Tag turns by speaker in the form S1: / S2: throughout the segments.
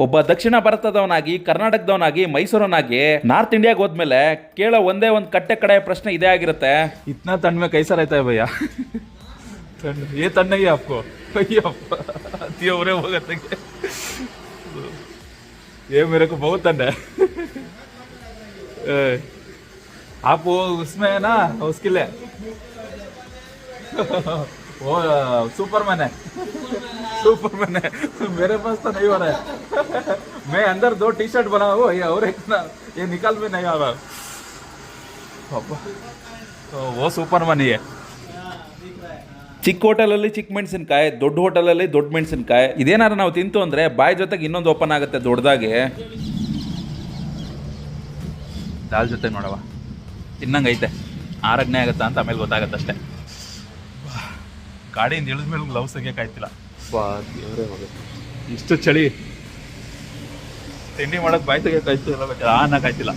S1: ಒಬ್ಬ ದಕ್ಷಿಣ ಭಾರತದವನಾಗಿ, ಕರ್ನಾಟಕದವನಾಗಿ, ಮೈಸೂರವನಾಗಿ ನಾರ್ತ್ ಇಂಡಿಯಾಗೆ ಹೋದ್ಮೇಲೆ ಕೇಳೋ ಒಂದೇ ಒಂದು ಕಟ್ಟೆ ಕಡೆ ಪ್ರಶ್ನೆ ಇದೇ ಆಗಿರುತ್ತೆ.
S2: ಇತ್ನ ತಣ್ಣ ಕೈಸರ್ ಆಯ್ತಾ ಭಯ್ಯ? ಏ ತಣ್ಣಗೆ ಅಪ್ಪು. ಅಯ್ಯಪ್ಪ ಅತಿಯವರೇ ಹೋಗತ್ತೆ ಏ ಮೇರೆಕು ಬಹು ತಣ್ಣೆ. ಅಪ್ಪು ಉಸ್ಮೇನಾ ಉಸ್ಕಿಲ್ಲೆ ಓ, ಸೂಪರ್ ಮನೆ. ಸೂಪರ್ ಮನೆ. ಬೇರೆ ಬಸ್ತಾನೆ ಇವರೇ. उसमें है ना उसके लिए वो सुपरमैन है सुपरमैन है मेरे पास तो नहीं हो रहा है मैं अंदर दो टी शर्ट बना हुआ ये और एक ना ये निकाल में नहीं आ रहा पापा तो वो सुपरमैन ही है
S1: ಚಿಕ್ಕ ಹೋಟೆಲಲ್ಲಿ ಚಿಕ್ಕ ಮೆಣಸಿನ್ಕಾಯಿ ದೊಡ್ಡ ಹೋಟೆಲಲ್ಲಿ ದೊಡ್ಡ ಮೆಣಸಿನ್ಕಾಯಿ ಇದೇನಾದ್ರು ನಾವು ತಿಂತು ಅಂದ್ರೆ ಬಾಯಿ ಜೊತೆಗೆ ಇನ್ನೊಂದು ಓಪನ್ ಆಗುತ್ತೆ ದೊಡ್ಡದಾಗಿ
S2: ದಾಲ್ ಜೊತೆ ನೋಡವ ತಿನ್ನಂಗೈತೆ ಆರಗ್ನೆ ಆಗುತ್ತಾ ಅಂತ ಆಮೇಲೆ ಗೊತ್ತಾಗತ್ತೆ ಅಷ್ಟೇ ಗಾಡಿಯಿಂದ ಇಳಿದ ಮೇಲೆ ಗ್ಲೌಸ್ ತೆಗಿಯೋಕ್ಕಾಯ್ತಿಲ್ಲ ದೇವರೇ ಹೋಗುತ್ತೆ ಇಷ್ಟು ಚಳಿ ತಿಂಡಿ ಮಾಡಕ್ ಬಾಯಿ ಎಲ್ಲ ಬೇಕಾದ್ರೆ ಆ ಅನ್ನಕ್ಕಾಯ್ತಿಲ್ಲ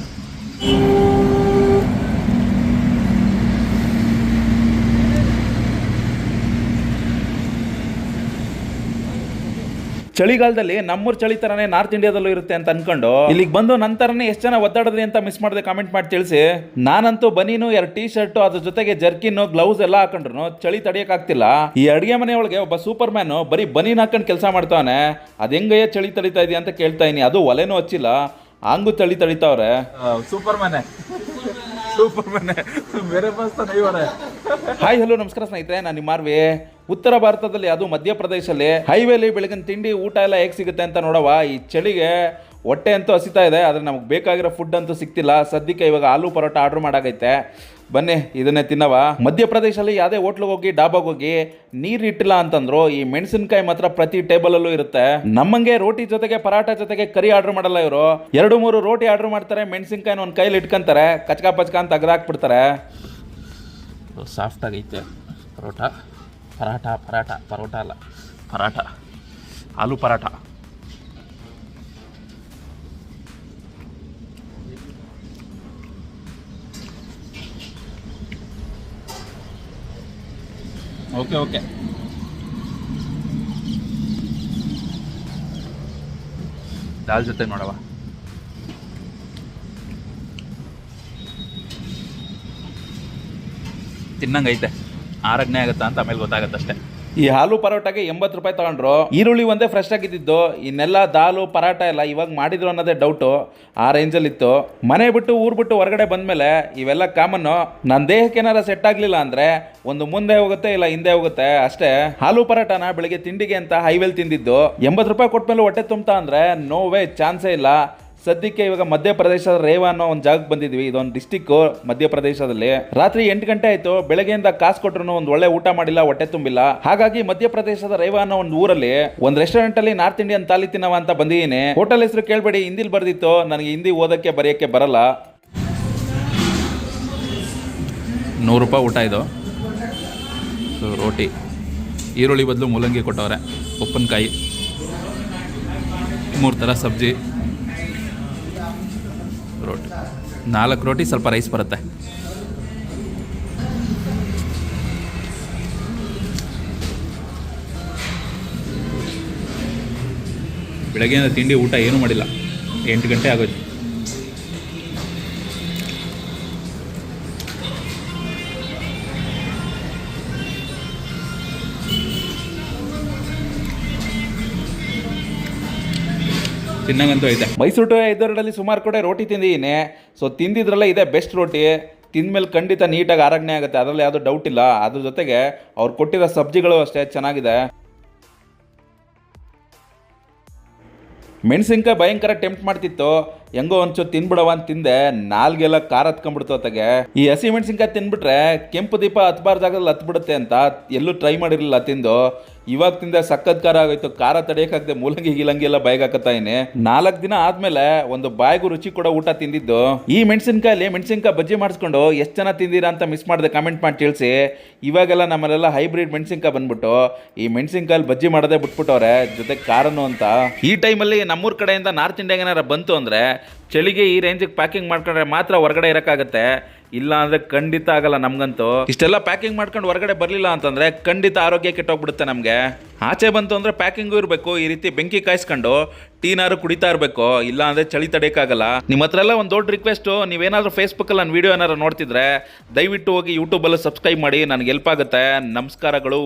S1: ಚಳಿಗಾಲದಲ್ಲಿ ನಮ್ಮೂರು ಚಳಿ ತರನೇ ನಾರ್ತ್ ಇಂಡಿಯಾದಲ್ಲೂ ಇರುತ್ತೆ ಅಂತ ಅನ್ಕೊಂಡು ಇಲ್ಲಿಗೆ ಬಂದು ನಂತರನೇ ಎಷ್ಟು ಜನ ಒದ್ದಾಡಿದ್ರಿ ಅಂತ ಮಿಸ್ ಮಾಡಿದೆ ಕಾಮೆಂಟ್ ಮಾಡಿ ತಿಳಿಸಿ. ನಾನಂತೂ ಬನೀನು ಎರಡು ಟೀ ಶರ್ಟ್ ಅದ್ರ ಜೊತೆಗೆ ಜರ್ಕಿನ್ ಗ್ಲೌಸ್ ಎಲ್ಲ ಹಾಕೊಂಡ್ರು ಚಳಿ ತಡಿಯಕ್ ಆಗ್ತಿಲ್ಲ. ಈ ಅಡಿಗೆ ಒಳಗೆ ಒಬ್ಬ ಸೂಪರ್ ಮ್ಯಾನ್ ಬರೀ ಬನೀನ್ ಹಾಕೊಂಡು ಕೆಲಸ ಮಾಡ್ತಾವನೆ. ಅದ್ ಹೆಂಗಯ್ಯ ಚಳಿ ತಡಿತಾ ಇದೆಯಾ ಅಂತ ಕೇಳ್ತಾ ಇದೀನಿ ಅದು ಒಲೆನೂ ಹಚ್ಚಿಲ್ಲ ಹಂಗು
S2: ತಳಿ ತಳಿತಾವ್ರೆ ಸೂಪರ್ ಮ್ಯಾನೆ ಸೂಪರ್ ಮ್ಯಾನೆ ಬೇರೆ ಬಸ್
S1: ಹಾಯ್ ಹಲೋ ನಮಸ್ಕಾರ ಸ್ನೇಹಿತರೆ, ನಾನು ನಿಮ್ಮ ಮಾರ್ವಿ ಉತ್ತರ ಭಾರತದಲ್ಲಿ ಅದು ಮಧ್ಯಪ್ರದೇಶಲ್ಲಿ. ಹೈವೇಲಿ ಬೆಳಗಿನ ತಿಂಡಿ ಊಟ ಎಲ್ಲ ಹೇಗೆ ಸಿಗುತ್ತೆ ಅಂತ ನೋಡವ ಈ ಚಳಿಗೆ ಹೊಟ್ಟೆ ಅಂತೂ ಹಸಿತಾ ಇದೆ, ಆದರೆ ನಮಗೆ ಬೇಕಾಗಿರೋ ಫುಡ್ ಅಂತೂ ಸಿಗ್ತಿಲ್ಲ. ಸದ್ಯಕ್ಕೆ ಇವಾಗ ಆಲೂ ಪರೋಟ ಆರ್ಡರ್ ಮಾಡಾಗೈತೆ. ಬನ್ನಿ, ಇದನ್ನೇ ತಿನ್ನವ. ಮಧ್ಯಪ್ರದೇಶದಲ್ಲಿ ಯಾವುದೇ ಹೋಟ್ಲಿಗೆ ಹೋಗಿ, ಡಾಬಾಗೆ ಹೋಗಿ ನೀರು ಇಟ್ಟಿಲ್ಲ ಅಂತಂದ್ರು, ಈ ಮೆಣಸಿನಕಾಯಿ ಮಾತ್ರ ಪ್ರತಿ ಟೇಬಲಲ್ಲೂ ಇರುತ್ತೆ. ನಮ್ಮಂಗೆ ರೋಟಿ ಜೊತೆಗೆ ಪರಾಟ ಜೊತೆಗೆ ಕರಿ ಆರ್ಡರ್ ಮಾಡಲ್ಲ ಇವರು. ಎರಡು ಮೂರು ರೋಟಿ ಆರ್ಡರ್ ಮಾಡ್ತಾರೆ, ಮೆಣಸಿನಕಾಯಿನ ಒಂದು ಕೈಲಿ ಇಟ್ಕೊಂತಾರೆ, ಕಚ್ಕ ಪಚ್ಕ ಅಂತ ಅಗ್ರಾಕ್ಬಿಡ್ತಾರೆ
S2: ಸಾಫ್ಟ್ ಆಗೈತೆ ಪರೋಟ. ಪರಾಟ ಪರಾಟ ಪರೋಟ ಅಲ್ಲ. ಪರಾಟ ಆಲೂ ಪರಾಟ ಓಕೆ ಓಕೆ ದಾಲ್ ಜೊತೆ ನೋಡವ ತಿನ್ನಂಗೈತೆ. ಆರೋಗ್ಯ ಆಗುತ್ತಾ ಅಂತ ಆಮೇಲೆ ಗೊತ್ತಾಗುತ್ತೆ ಅಷ್ಟೇ
S1: ಈ ಹಾಲು ಪರೋಟಾಗೆ ಎಂಬತ್ತು ರೂಪಾಯಿ ತಗೊಂಡ್ರು, ಈರುಳ್ಳಿ ಒಂದೇ ಫ್ರೆಶ್ ಆಗಿದ್ದಿದ್ದು ಇನ್ನೆಲ್ಲ ದಾಲು ಪರಾಟ ಎಲ್ಲ ಇವಾಗ ಮಾಡಿದ್ರು ಅನ್ನೋದೇ ಡೌಟು ಆ ರೇಂಜಲ್ಲಿ ಇತ್ತು. ಮನೆ ಬಿಟ್ಟು, ಊರು ಬಿಟ್ಟು ಹೊರಗಡೆ ಬಂದಮೇಲೆ ಇವೆಲ್ಲ ಕಾಮನ್ನು ನನ್ನ ದೇಹಕ್ಕೆ ಏನಾರ ಸೆಟ್ ಆಗಲಿಲ್ಲ ಅಂದರೆ ಒಂದು ಮುಂದೆ ಹೋಗುತ್ತೆ ಇಲ್ಲ ಹಿಂದೆ ಹೋಗುತ್ತೆ. ಅಷ್ಟೇ, ಹಾಲು ಪರಾಟನ ಬೆಳಿಗ್ಗೆ ತಿಂಡಿಗೆ ಅಂತ ಹೈವೇಲ್ ತಿಂದಿದ್ದು, ಎಂಬತ್ತು ರೂಪಾಯಿ ಕೊಟ್ಮೇಲೆ ಹೊಟ್ಟೆ ತುಂಬ್ತಾ ಅಂದರೆ ನೋವೇ ಚಾನ್ಸೇ ಇಲ್ಲ. ಸದ್ಯಕ್ಕೆ ಇವಾಗ ಮಧ್ಯಪ್ರದೇಶದ ರೇವಾ ಅನ್ನೋ ಒಂದು ಜಾಗಕ್ಕೆ ಬಂದಿದ್ವಿ. ಇದೊಂದು ಡಿಸ್ಟಿಕ್ ಮಧ್ಯಪ್ರದೇಶದಲ್ಲಿ. ರಾತ್ರಿ ಎಂಟು ಗಂಟೆ ಆಯಿತು. ಬೆಳಗ್ಗೆಯಿಂದ ಕಾಸು ಕೊಟ್ಟರು ಒಂದು ಒಳ್ಳೆ ಊಟ ಮಾಡಿಲ್ಲ, ಹೊಟ್ಟೆ ತುಂಬಿಲ್ಲ. ಹಾಗಾಗಿ ಮಧ್ಯಪ್ರದೇಶದ ರೇವಾ ಅನ್ನೋ ಒಂದು ಊರಲ್ಲಿ ಒಂದು ರೆಸ್ಟೋರೆಂಟ್ ಅಲ್ಲಿ ನಾರ್ತ್ ಇಂಡಿಯನ್ ತಾಲಿ ತಿನ್ನವ ಅಂತ ಬಂದಿದ್ದೀನಿ. ಹೋಟೆಲ್ ಹೆಸರು ಕೇಳಬೇಡಿ, ಹಿಂದಿಲಿ ಬರ್ದಿತ್ತು. ನನಗೆ ಹಿಂದಿ ಓದಕ್ಕೆ, ಬರೆಯೋಕ್ಕೆ ಬರಲ್ಲ.
S2: ನೂರು ರೂಪಾಯಿ ಊಟ ಇದು. ಸೊ, ರೋಟಿ. ಈರುಳ್ಳಿ ಬದಲು ಮೂಲಂಗಿ ಕೊಟ್ಟವ್ರೆ. ಉಪ್ಪಿನಕಾಯಿ. ಮೂರು ಥರ ಸಬ್ಜಿ. ರೋಟಿ. ನಾಲ್ಕು ರೋಟಿ ಸ್ವಲ್ಪ ರೈಸ್ ಬರುತ್ತೆ. ಬೆಳಗ್ಗೆಯಿಂದ ತಿಂಡಿ ಊಟ ಏನೂ ಮಾಡಿಲ್ಲ. ಎಂಟು ಗಂಟೆ ಆಗೋಯ್ತು. ತಿನ್ನಂಗಂತೂ ಐತೆ.
S1: ಮೈಸೂರು ಟು ಐದರಲ್ಲಿ ಸುಮಾರು ಕೂಡ ರೋಟಿ ತಿಂದಿದ್ದೀನಿ ಸೊ ತಿಂದಿದ್ರಲ್ಲ ಇದೆ ಬೆಸ್ಟ್ ರೋಟಿ. ತಿಂದ್ಮೇಲೆ ಖಂಡಿತ ನೀಟಾಗಿ ಆರೋಗ್ಯ ಆಗುತ್ತೆ. ಅದರಲ್ಲಿ ಯಾವುದೋ ಡೌಟ್ ಇಲ್ಲ. ಅದ್ರ ಜೊತೆಗೆ ಅವ್ರು ಕೊಟ್ಟಿರೋ ಸಬ್ಜಿಗಳು ಅಷ್ಟೇ ಚೆನ್ನಾಗಿದೆ. ಮೆಣಸಿನ್ಕಾಯಿ ಭಯಂಕರ ಟೆಂಪ್ಟ್ ಮಾಡ್ತಿತ್ತು. ಹೆಂಗೋ ಒಂಚೂರು ತಿನ್ಬಿಡವ ಅಂತ ತಿಂದೆ. ನಾಲ್ಗೆಲ್ಲ ಖಾರ ಹತ್ಕೊಂಡ್ಬಿಡ್ತು ಅತ್ತಾಗೆ. ಈ ಹಸಿ ಮೆಣಸಿನ್ಕಾಯಿ ತಿನ್ಬಿಟ್ರೆ ಕೆಂಪು ದೀಪ ಹತ್ಬಾರ ಜಾಗದಲ್ಲಿ ಹತ್ಬಿಡುತ್ತೆ ಅಂತ ಎಲ್ಲೂ ಟ್ರೈ ಮಾಡಿರಲಿಲ್ಲ ತಿಂದು. ಇವಾಗ ತಿಂದೆ ಸಖತ್ ಖಾರ ಆಗೋಯ್ತು. ಖಾರ ತಡೆಯೋಕ್ಕಾಗದೆ ಮೂಲಂಗಿ ಗಿಲಂಗಿ ಎಲ್ಲ ಬಾಯಿಗೆ ನಾಲ್ಕು ದಿನ ಆದ್ಮೇಲೆ ಒಂದು ಬಾಯಿಗೂ ರುಚಿ ಕೂಡ ಊಟ ತಿಂದಿದ್ದು. ಈ ಮೆಣಸಿನ್ಕಾಯಲ್ಲಿ ಮೆಣಸಿನಕಾಯಿ ಬಜ್ಜಿ ಮಾಡಿಸ್ಕೊಂಡು ಎಷ್ಟು ಜನ ತಿಂದಿರಾ ಅಂತ ಮಿಸ್ ಮಾಡಿದೆ ಕಾಮೆಂಟ್ ಮಾಡಿ ತಿಳಿಸಿ. ಇವಾಗೆಲ್ಲ ನಮ್ಮಲ್ಲೆಲ್ಲ ಹೈಬ್ರಿಡ್ ಮೆಣಸಿನಕಾಯಿ ಬಂದ್ಬಿಟ್ಟು ಈ ಮೆಣಸಿನಕಾಯಿ ಬಜ್ಜಿ ಮಾಡೋದೇ ಬಿಟ್ಬಿಟ್ಟವ್ರೆ, ಜೊತೆ ಖಾರನು ಅಂತ. ಈ ಟೈಮಲ್ಲಿ ನಮ್ಮೂರ ಕಡೆಯಿಂದ ನಾರ್ತ್ ಇಂಡಿಯಾಗೆ ಏನಾರ ಬಂತು ಅಂದರೆ, ಚಳಿಗೆ ಈ ರೇಂಜಿಗೆ ಪ್ಯಾಕಿಂಗ್ ಮಾಡ್ಕೊಂಡ್ರೆ ಮಾತ್ರ ಹೊರಗಡೆ ಇರೋಕ್ಕಾಗತ್ತೆ. ಇಲ್ಲ ಅಂದ್ರೆ ಖಂಡಿತ ಆಗಲ್ಲ ನಮ್ಗಂತೂ. ಇಷ್ಟೆಲ್ಲ ಪ್ಯಾಕಿಂಗ್ ಮಾಡ್ಕೊಂಡು ಹೊರಗಡೆ ಬರಲಿಲ್ಲ ಅಂತಂದ್ರೆ ಖಂಡಿತ ಆರೋಗ್ಯ ಕೆಟ್ಟೋಗ್ಬಿಡುತ್ತೆ ನಮಗೆ. ಆಚೆ ಬಂತು ಅಂದ್ರೆ ಪ್ಯಾಕಿಂಗು ಇರಬೇಕು, ಈ ರೀತಿ ಬೆಂಕಿ ಕಾಯಿಸ್ಕೊಂಡು ಟೀನಾರು ಕುಡಿತಾ ಇರಬೇಕು, ಇಲ್ಲ ಅಂದ್ರೆ ಚಳಿ ತಡೆಯೋಕ್ಕಾಗಲ್ಲ. ನಿಮ್ಮ ಹತ್ರ ಎಲ್ಲ ಒಂದು ದೊಡ್ಡ ರಿಕ್ವೆಸ್ಟು ನೀವೇನಾದ್ರೂ ಫೇಸ್ಬುಕ್ಕಲ್ಲಿ ನನ್ನ ವೀಡಿಯೋ ಏನಾದ್ರು ನೋಡ್ತಿದ್ರೆ ದಯವಿಟ್ಟು ಹೋಗಿ ಯೂಟ್ಯೂಬಲ್ಲಿ ಸಬ್ಸ್ಕ್ರೈಬ್ ಮಾಡಿ, ನನಗೆ ಹೆಲ್ಪ್ ಆಗುತ್ತೆ. ನಮಸ್ಕಾರಗಳು.